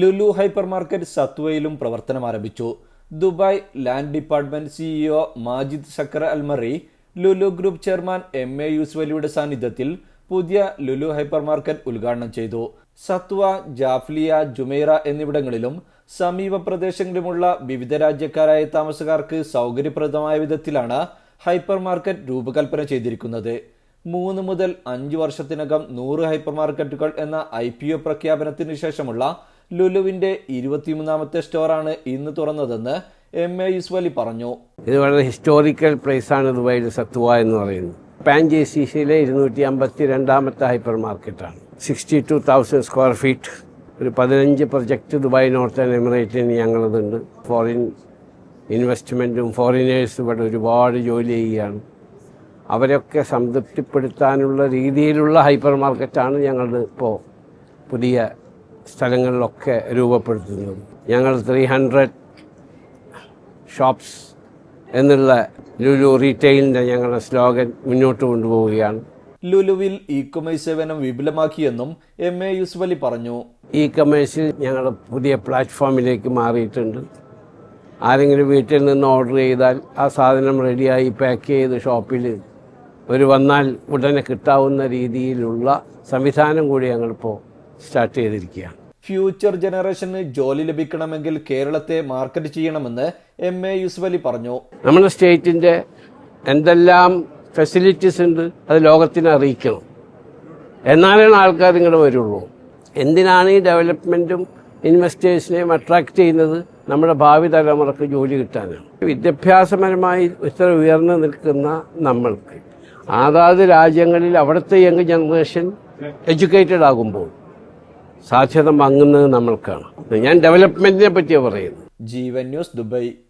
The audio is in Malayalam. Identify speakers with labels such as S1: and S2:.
S1: ലുലു ഹൈപ്പർ മാർക്കറ്റ് സത്വയിലും പ്രവർത്തനം ആരംഭിച്ചു. Dubai Land Department CEO Majid Saqr Al Marri Lulu group chairman M A യൂസ്വലിയുടെ സാന്നിധ്യത്തിൽ പുതിയ ലുലു ഹൈപ്പർ മാർക്കറ്റ് ഉദ്ഘാടനം ചെയ്തു. സത്വ ജാഫ്ലിയ ജുമൈറ എന്നിവിടങ്ങളിലും സമീപ പ്രദേശങ്ങളിലുമുള്ള വിവിധ രാജ്യക്കാരായ താമസക്കാർക്ക് സൗകര്യപ്രദമായ വിധത്തിലാണ് ഹൈപ്പർ മാർക്കറ്റ് രൂപകൽപ്പന ചെയ്തിരിക്കുന്നത്. മൂന്ന് മുതൽ അഞ്ച് വർഷത്തിനകം നൂറ് ഹൈപ്പർ മാർക്കറ്റുകൾ എന്ന ഐ പി ഒ പ്രഖ്യാപനത്തിന് ശേഷമുള്ള ലുലുവിന്റെ ഇരുപത്തിമൂന്നാമത്തെ സ്റ്റോറാണ് ഇന്ന് തുറന്നതെന്ന് എം എ യുസ്വലി പറഞ്ഞു.
S2: ഇത് വളരെ ഹിസ്റ്റോറിക്കൽ ആണ് ദുബായിലെ സത്വ എന്ന് പറയുന്നത്. പാൻ ജെ സി സിയിലെ ഇരുന്നൂറ്റി അമ്പത്തി രണ്ടാമത്തെ ഹൈപ്പർ മാർക്കറ്റാണ്. Sixty two thousand square feet ഒരു പതിനഞ്ച് പ്രൊജക്റ്റ് ദുബായ് നോർത്തേൺ എമിറേറ്റിന് ഞങ്ങളതുണ്ട്. ഫോറിൻ ഇൻവെസ്റ്റ്മെന്റും ഫോറിനേഴ്സ് ഇവിടെ ഒരുപാട് ജോലി ചെയ്യുകയാണ്. അവരൊക്കെ സംതൃപ്തിപ്പെടുത്താനുള്ള രീതിയിലുള്ള ഹൈപ്പർ മാർക്കറ്റാണ് ഞങ്ങളുടെ ഇപ്പോൾ പുതിയ സ്ഥലങ്ങളിലൊക്കെ രൂപപ്പെടുത്തുന്നത് ഞങ്ങൾ ത്രീ ഹൺഡ്രഡ് ഷോപ്സ് എന്നുള്ള ലുലു റീറ്റെയിലിന്റെ ഞങ്ങളുടെ സ്ലോഗൻ മുന്നോട്ട് കൊണ്ടുപോവുകയാണ്.
S1: ലുലുവിൽ ഇ കൊമേഴ്സ് സേവനം വിപുലമാക്കിയെന്നും എം എ യുസ്വലി പറഞ്ഞു.
S2: ഇ കൊമേഴ്സിൽ ഞങ്ങൾ പുതിയ പ്ലാറ്റ്ഫോമിലേക്ക് മാറിയിട്ടുണ്ട്. ആരെങ്കിലും വീട്ടിൽ നിന്ന് ഓർഡർ ചെയ്താൽ ആ സാധനം റെഡിയായി പാക്ക് ചെയ്ത് ഷോപ്പിൽ ഒരു വന്നാൽ ഉടനെ കിട്ടാവുന്ന രീതിയിലുള്ള സംവിധാനം കൂടി ഞങ്ങളിപ്പോൾ സ്റ്റാർട്ട് ചെയ്തിരിക്കുകയാണ്.
S1: ഫ്യൂച്ചർ ജനറേഷന് ജോലി ലഭിക്കണമെങ്കിൽ കേരളത്തെ മാർക്കറ്റ് ചെയ്യണമെന്ന് എം എ യുസ്വലി പറഞ്ഞു.
S2: നമ്മുടെ സ്റ്റേറ്റിന്റെ എന്തെല്ലാം ഫെസിലിറ്റീസ് ഉണ്ട് അത് ലോകത്തിനെ അറിയിക്കണം. എന്നാലാണ് ആൾക്കാർ ഇങ്ങോട്ട് വരുള്ളൂ. എന്തിനാണ് ഈ ഡെവലപ്മെന്റും ഇൻവെസ്റ്റേഴ്സിനെയും അട്രാക്ട് ചെയ്യുന്നത്? നമ്മുടെ ഭാവി തലമുറയ്ക്ക് ജോലി കിട്ടാനാണ്. വിദ്യാഭ്യാസപരമായി ഇത്ര ഉയർന്നു നിൽക്കുന്ന നമ്മൾക്ക് അതാത് രാജ്യങ്ങളിൽ അവിടുത്തെ യങ് ജനറേഷൻ എഡ്യൂക്കേറ്റഡ് ആകുമ്പോൾ സാധ്യത മങ്ങുന്നത് നമ്മൾക്കാണ്. ഞാൻ ഡെവലപ്മെന്റിനെ പറ്റിയാണ് പറയുന്നത്.
S1: Jeevan news Dubai.